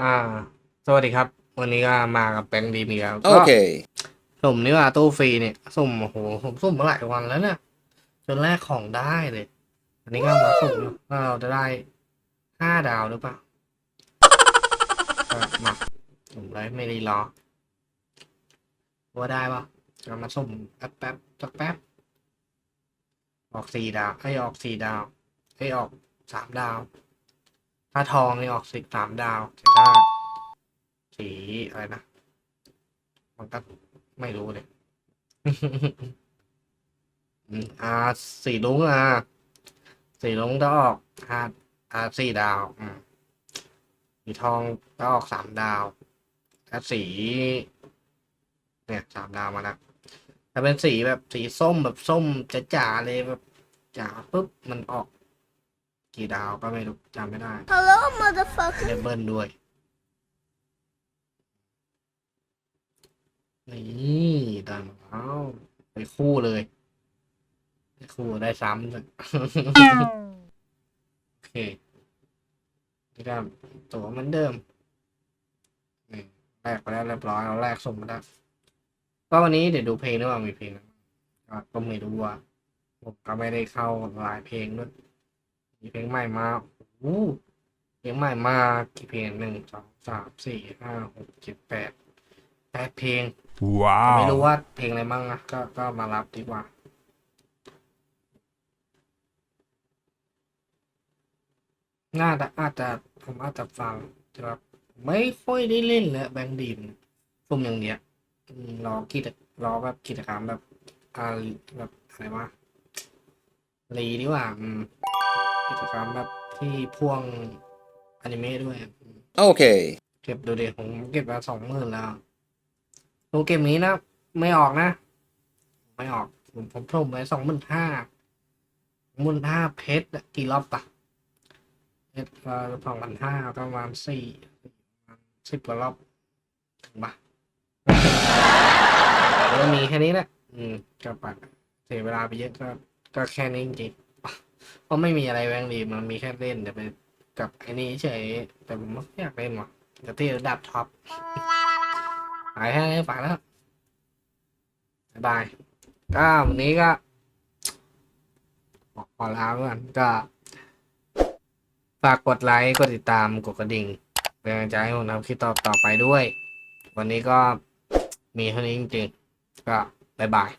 อ่า สวัสดีครับ วันนี้ก็มากับแบงค์ดีมีครับ Okay. สุ่มนี่ว่าตู้ฟรีเนี่ยสุ่มโอ้โหผมสุ่มมาหลายวันแล้วเนี่ยจนแรกของได้เลย อันนี้ก็มาสุ่มอยู่ว่าเราจะได้ห้าดาวหรือเปล่าก็มาสุ่มเลยไม่ได้รอว่าได้ปะจะมาสุ่มแป๊บแป๊บสักแป๊บ ออกสี่ดาวให้ออกสี่ดาวให้ออกสามดาว ถ้าทองนี่ออกสิบสามดาวแต่ถ้าสีอะไรนะ มันก็ไม่รู้เลยอ่าสีลุงอะสีลุงจะออกอ่าอ่าสี่ดาวอืมสีทองจะออกสามดาวถ้าสี เนี่ยสามดาวมาแล้วถ้าเป็นสีแบบสีส้มแบบส้มจ๋าๆเลยแบบจ๋าปุ๊บมันออก กี่ดาวก็ไม่รู้จำไม่ได้ Hello, motherfucker. เลเบิลด้วย นี่ได้มาแล้วไปคู่เลยไปคู่ได้ซ้ำเลยโอเคนี่ก็ตัวเหมือนเดิมนี่แลกไปแล้วเรียบร้อยเราแลกส่งมาแล้วก็วันนี้เดี๋ยวดูเพลงด้วยว่ามีเพลงอะไรก็ก็ไม่รู้ว่าผมก็ไม่ได้เข้าหลายเพลงด้วย มีเพลงใหม่มาโอ้โหเพลงใหม่มากี่เพลงหนึ่งสองสามสี่ห้าหกเจ็ดแปดแปดเพลงแต่ไม่รู้ Wow. ว่าเพลงอะไรบ้างนะก็ก็มารับดีกว่าน่าจะอาจจะผมอาจจะฟังแต่แบบไม่ค่อยได้เล่นเลยแบงค์ดีมฟุ่มอย่างเดียวอืมรอกิจรอแบบกิจกรรมแบบอ่าแบบอะไรวะรีดีกว่าอืม กิจกรรมแบบที่พ่วงอนิเมะด้วยอืม Okay. เก็บดูดิผมเก็บมาสองหมื่นแล้วตัวเกมนี้นะ ไม่ออกนะ ไม่ออก ผมผมส่งไปสองหมื่นห้าหมื่นห้าเพชรอะกี่รอบปะเพชรสองพันห้าประมาณสี่สิบกว่ารอบถึงปะแล้วมีแค่นี้แหละ อืมก็ปัดเสียเวลาไปเยอะก็ก็แค่นี้จริงๆ เพราะไม่มีอะไรแบงดีมันมีแค่เล่นแต่ไปกับไอ้นี้เฉยแต่ผมไม่อยากเล่นว่ะเดี๋ยวที่ระดับท็อปหายให้ฝากแล้วบายบายก็วันนี้ก็บอกขอลาเพื่อนก็ ฝากกดไลค์กดติดตามกดกระดิ่งเป็นกำลังใจให้ผมทำคลิปต่อต่อไปด้วย วันนี้ก็มีเท่านี้จริงๆ ก็บายบาย